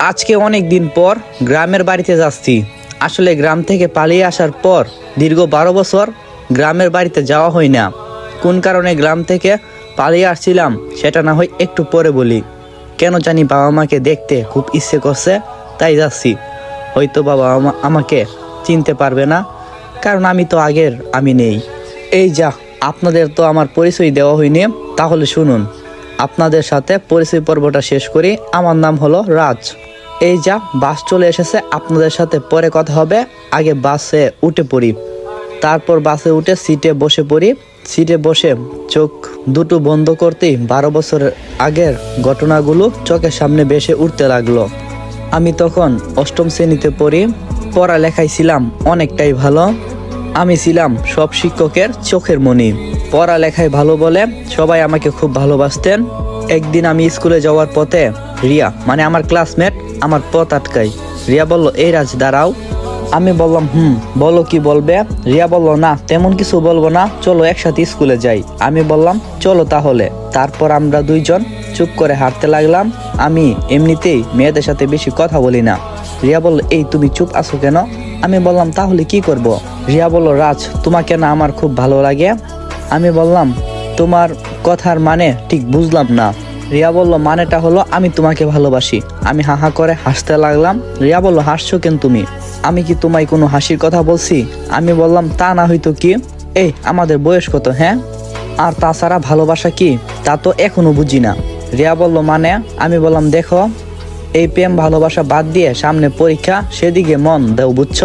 আজকে অনেক দিন পর গ্রামের বাড়িতে যাচ্ছি। আসলে গ্রাম থেকে পালিয়ে আসার পর দীর্ঘ বারো বছর গ্রামের বাড়িতে যাওয়া হয় না। কোন কারণে গ্রাম থেকে পালিয়ে আসছিলাম সেটা না হয় একটু পরে বলি। কেন জানি বাবা মাকে দেখতে খুব ইচ্ছে করছে, তাই যাচ্ছি। হয়তো বাবা আমা- আমাকে চিনতে পারবে না, কারণ আমি তো আগের আমি নেই। এই যা, আপনাদের তো আমার পরিচয় দেওয়া হয়নি, তাহলে শুনুন। আপনাদের সাথে পরিচয় পর্বটা শেষ করি। আমার নাম হলো রাজ। এই যা, বাস চলে এসেছে, আপনাদের সাথে পরে কথা হবে। আগে বাসে উঠে পড়ি। তারপর বাসে উঠে সিটে বসে পড়ি। সিটে বসে চোখ দুটো বন্ধ করতেই বারো বছর আগের ঘটনাগুলো চোখের সামনে বেশে উঠতে লাগল। আমি তখন অষ্টম শ্রেণীতে পড়ি। পড়ালেখায় ছিলাম অনেকটাই ভালো। আমি ছিলাম সব শিক্ষকের চোখের মণি পড়ালেখায় ভালো বলে সবাই আমাকে খুব ভালোবাসতেন। একদিন আমি স্কুলে যাওয়ার পথে রিয়া মানে আমার ক্লাসমেট আমার পথ আটকাই। রিয়া বলল, এই রাজ, দাঁড়াও। আমি বললাম, হুম, বলো কি বলবে? রিয়া বলল, না, তেমন কিছু বলব না, চলো একসাথে স্কুলে যাই। আমি বললাম, চলো তাহলে। তারপর আমরা দুইজন চুপ করে হাঁটতে লাগলাম। আমি এমনিতেই মেয়েদের সাথে বেশি কথা বলি না। রিয়া বলল, এই, তুমি চুপ আছো কেন? আমি বললাম, তাহলে কি করব? রিয়া বলল, রাজ, তোমাকে না আমার খুব ভালো লাগে? আমি বললাম, তোমার কথার মানে ঠিক বুঝলাম না। রিয়া বলল, মানেটা হলো আমি তোমাকে ভালোবাসি। আমি হাহা করে হাসতে লাগলাম। রিয়া বলল, হাসছো কেন তুমি? আমি কি তোমায় কোনো হাসির কথা বলছি? আমি বললাম, তা না হয়তো কি? এই, আমাদের বয়স কত হ্যাঁ? আর তাছাড়া ভালোবাসা কি? তা তো এখনও বুঝি না। রিয়া বলল মানে? আমি বললাম, দেখো, এই প্রেম ভালোবাসা বাদ দিয়ে সামনে পরীক্ষা, সেদিকে মন দেও, বুঝছ?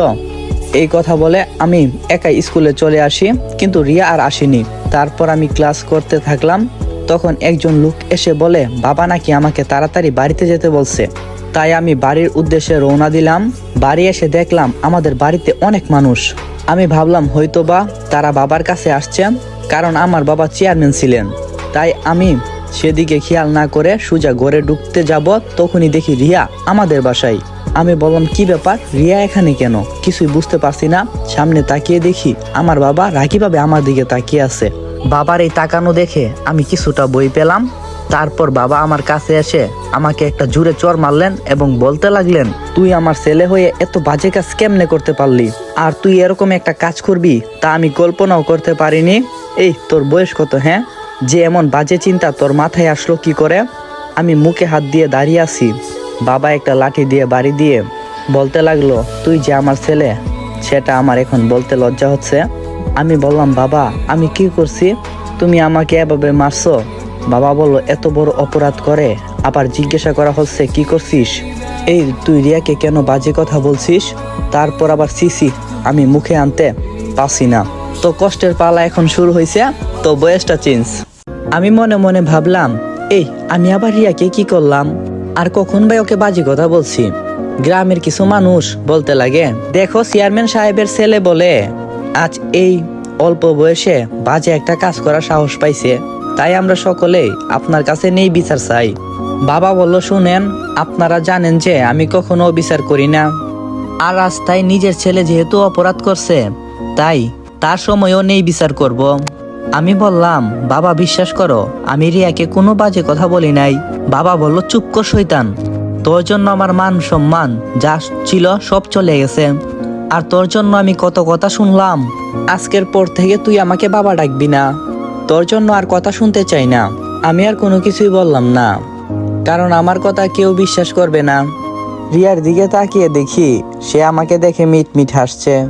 এই কথা বলে আমি একাই স্কুলে চলে আসি, কিন্তু রিয়া আর আসেনি। তারপর আমি ক্লাস করতে থাকলাম। তখন একজন লোক এসে বলে, বাবা নাকি আমাকে তাড়াতাড়ি বাড়িতে যেতে বলছে। তাই আমি বাড়ির উদ্দেশ্যে রওনা দিলাম। বাড়ি এসে দেখলাম আমাদের বাড়িতে অনেক মানুষ। আমি ভাবলাম, হয়তোবা তারা বাবার কাছে আসছে, কারণ আমার বাবা চেয়ারম্যান ছিলেন। তাই আমি সেদিকে খেয়াল না করে সুজা ঘরে ঢুকতে যাব, তখনই দেখি রিয়া আমাদের বাসায়। আমি বললাম, কি ব্যাপার? রিয়া এখানে কেন? কিছুই বুঝতে পারছি না। সামনে তাকিয়ে দেখি আমার বাবা রাগিভাবে আমার দিকে তাকিয়ে আছে। বাবার এই তাকানো দেখে আমি কিছুটা বই পেলাম। তারপর বাবা আমার কাছে এসে আমাকে একটা জুড়ে চর মারলেন এবং বলতে লাগলেন, তুই আমার ছেলে হয়ে এত বাজে কাজ কেমনে করতে পারলি? আর তুই এরকম একটা কাজ করবি তা আমি কল্পনাও করতে পারিনি। এই, তোর বয়স কত হ্যাঁ? যে এমন বাজে চিন্তা তোর মাথায় আসলো কি করে? আমি মুখে হাত দিয়ে দাঁড়িয়ে আছি। বাবা একটা লাঠি দিয়ে বাড়ি দিয়ে বলতে লাগল, তুই যে আমার ছেলে, সেটা আমার এখন বলতে লজ্জা হচ্ছে। আমি বললাম, বাবা, আমি কি করছি? তুমি আমাকে এভাবে মারছো? বাবা বলল, এত বড় অপরাধ করে। আবার জিজ্ঞাসা করা হচ্ছে, কি করছিস? এই তুই রিয়াকে কেন বাজে কথা বলছিস? তারপর আবার সিসি আমি মুখে আনতে পারছি না। তো কষ্টের পালা এখন শুরু হয়েছে, তো বয়সটা চেঞ্জ আমি মনে মনে ভাবলাম, এই, আমি আবার রিয়াকে কি করলাম? আর কখন ভাই ওকে বাজে কথা বলছি? গ্রামের কিছু মানুষ বলতে লাগে, দেখো, চেয়ারম্যান সাহেবের ছেলে বলে আজ এই অল্প বয়সে বাজে একটা কাজ করার সাহস পাইছে। তাই আমরা সকলেই আপনার কাছে নেই বিচার চাই। বাবা বলল, শুনেন, আপনারা জানেন যে আমি কখনো বিচার করি না। আর রাস্তায় নিজের ছেলে যেহেতু অপরাধ করছে, তাই তার সময়ও নেই বিচার করব। আমি বললাম, বাবা, বিশ্বাস করো, আমি রিয়াকে কোনো বাজে কথা বলি নাই। বাবা বলল, চুপ কর শৈতান তোর জন্য আমার মান সম্মান যা ছিল সব চলে গেছে। আর তোর জন্য আমি কত কথা শুনলাম। আজকের পর থেকে তুই আমাকে বাবা ডাকবি না। তোর জন্য আর কথা শুনতে চাই না। আমি আর কোনো কিছুই বললাম না। কারণ আমার কথা কেউ বিশ্বাস করবে না। রিয়ার দিকে তাকিয়ে দেখি সে আমাকে দেখে মিট মিট হাসছে।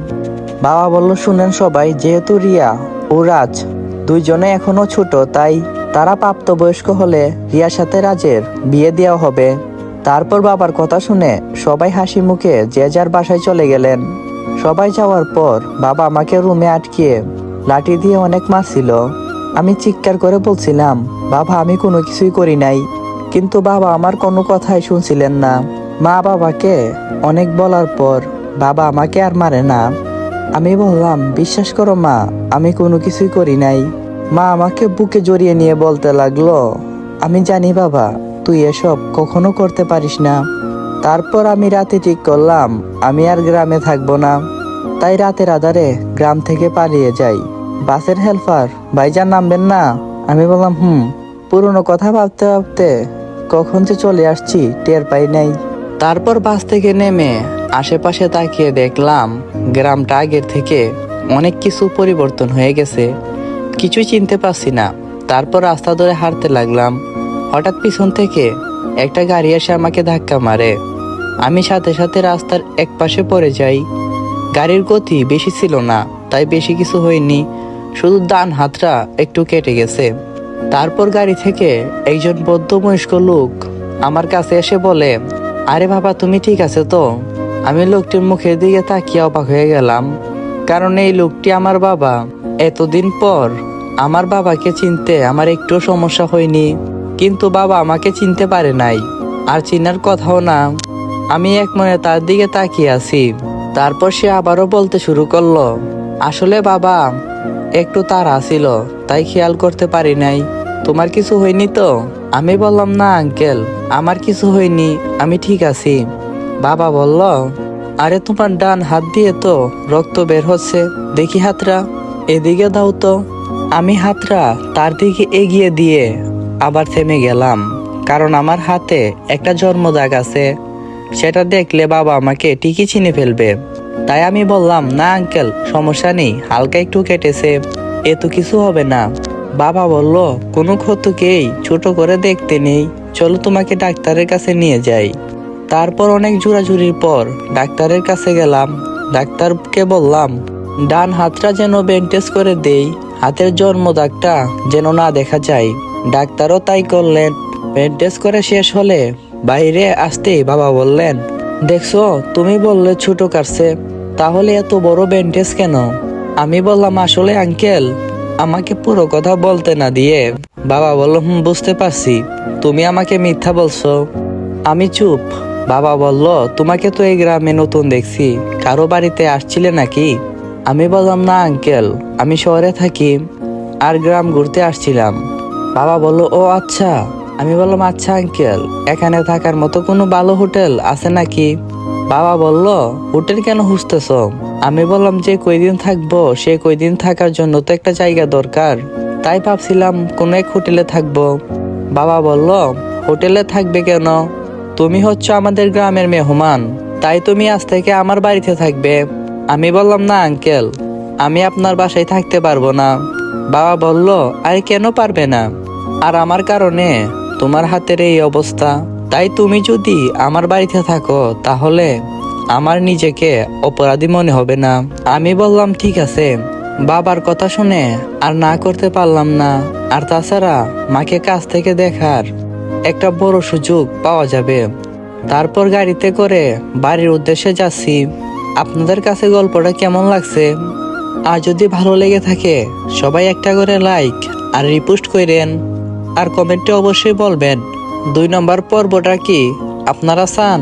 বাবা বলল, শুনেন সবাই, যেহেতু রিয়া ও রাজ দুইজনে এখনও ছোট, তাই তারা প্রাপ্তবয়স্ক হলে রিয়ার সাথে রাজের বিয়ে দেওয়া হবে। তারপর বাবার কথা শুনে সবাই হাসি মুখে যে যার বাসায় চলে গেলেন। সবাই যাওয়ার পর বাবা আমাকে রুমে আটকিয়ে লাঠি দিয়ে অনেক মারছিল। আমি চিৎকার করে বলছিলাম, বাবা, আমি কোনো কিছুই করি নাই। কিন্তু বাবা আমার কোনো কথাই শুনছিলেন না। মা বাবাকে অনেক বলার পর বাবা আমাকে আর মারে না। আমি বললাম, বিশ্বাস করো মা, আমি কোনো কিছুই করি নাই। মা আমাকে বুকে জড়িয়ে নিয়ে বলতে লাগল, আমি জানি বাবা, তুই এসব কখনো করতে পারিস না। তারপর আমি রাতে ঠিক করলাম, আমি আর গ্রামে থাকব না। তাই রাতের আধারে গ্রাম থেকে পালিয়ে যাই। বাসের হেল্পার, ভাইজান, নামবেন না? আমি বললাম, হুম। পুরনো কথা ভাবতে ভাবতে কখন যে চলে আসছি টের পাই নাই। তারপর বাস থেকে নেমে আশেপাশে তাকিয়ে দেখলাম গ্রামটা আগের থেকে অনেক কিছু পরিবর্তন হয়ে গেছে। কিছুই চিনতে পারছি না। তারপর রাস্তা ধরে হাঁটতে লাগলাম। হঠাৎ পিছন থেকে একটা গাড়ি এসে আমাকে ধাক্কা মারে। আমি সাথে সাথে রাস্তার এক পাশে পড়ে যাই। গাড়ির গতি বেশি ছিল না, তাই বেশি কিছু হয়নি। শুধু ডান হাতটা একটু কেটে গেছে। তারপর গাড়ি থেকে একজন বদ্ধবয়স্ক লোক আমার কাছে এসে বলে, আরে বাবা, তুমি ঠিক আছে তো? আমি লোকটির মুখের দিকে তাকিয়ে অবাক হয়ে গেলাম, কারণ এই লোকটি আমার বাবা। এতদিন পর আমার বাবাকে চিনতে আমার একটু সমস্যা হয়নি, কিন্তু বাবা আমাকে চিনতে পারে নাই। আর চিনার কথাও না। আমি এক মনে তার দিকে তাকিয়ে আছি। তারপর সে আবারও বলতে শুরু করল, আসলে বাবা, একটু তার ছিল, তাই খেয়াল করতে পারি নাই। তোমার কিছু হয়নি তো? আমি বললাম, না, আঙ্কেল, আমার কিছু হয়নি, আমি ঠিক আছি। বাবা বলল, আরে, তোমার ডান হাত দিয়ে তো রক্ত বের হচ্ছে, দেখি হাতরা, এদিকে দাও তো। আমি হাতরা, তার দিকে এগিয়ে দিয়ে আবার থেমে গেলাম, কারণ আমার হাতে একটা জন্মদাগ আছে। সেটা দেখলে বাবা আমাকে ঠিকই চিনে ফেলবে। তাই আমি বললাম, না, আঙ্কেল, সমস্যা নেই, হালকা একটু কেটেছে, এ তো কিছু হবে না। বাবা বলল, কোনো ক্ষতকেই ছোট করে দেখতে নেই, চলো তোমাকে ডাক্তারের কাছে নিয়ে যাই। তারপর অনেক জোরাজুরির পর ডাক্তারের কাছে গেলাম। ডাক্তারকে বললাম, ডান হাতটা যেন ব্যান্ডেজ করে দেই, হাতের জন্ম দাগটা যেন না দেখা যায়। ডাক্তারও তাই করলেন। ব্যান্ডেজ করে শেষ হলে বাইরে আসতেই বাবা বললেন, দেখছ, তুমি বললে ছোট কাটছে, তাহলে এত বড় ব্যান্ডেজ কেন? আমি বললাম, আসলে আঙ্কেল, আমাকে পুরো কথা বলতে না দিয়ে। বাবা বলল, হুম, বুঝতে পারছি, তুমি আমাকে মিথ্যা বলছো। আমি চুপ, বাবা বলল, তোমাকে তো এই গ্রামে নতুন দেখছি, কারও বাড়িতে আসছিলে নাকি? আমি বললাম, না আঙ্কেল, আমি শহরে থাকি, আর গ্রাম ঘুরতে আসছিলাম। বাবা বলল, ও আচ্ছা। আমি বললাম আচ্ছা আঙ্কেল, এখানে থাকার মতো কোনো ভালো হোটেল আছে নাকি? বাবা বলল, হোটেল কেন খুঁজতেছ? আমি বললাম, যে কয়দিন থাকব, সে কয়দিন থাকার জন্য তো একটা জায়গা দরকার। তাই ভাবছিলাম কোনো এক হোটেলে থাকব। বাবা বলল, হোটেলে থাকবে কেন? তুমি হচ্ছে আমাদের গ্রামের মেহমান, তাই তুমি আজ থেকে আমার বাড়িতে থাকবে। আমি বললাম, না, আঙ্কেল, আমি আপনার বাসায় থাকতে পারব না। বাবা বলল, আরে কেন পারবে না? আর আমার কারণে? তোমার হাতের এই অবস্থা। তাই তুমি যদি আমার বাড়িতে থাকো, তাহলে আমার নিজেকে অপরাধী মনে হবে না। আমি বললাম, ঠিক আছে। বাবার কথা শুনে আর না করতে পারলাম না। আর তাছাড়া মাকে কাছ থেকে দেখার একটা বড় সুযোগ পাওয়া যাবে। তারপর গাড়িতে করে বাড়ির উদ্দেশ্যে যাচ্ছি। আপনাদের কাছে গল্পটা কেমন লাগছে? আর যদি ভালো লেগে থাকে, সবাই একটা করে লাইক আর রিপোস্ট করেন। আর কমেন্টে অবশ্যই বলবেন দুই নম্বর পর্বটা কি? আপনারা চান?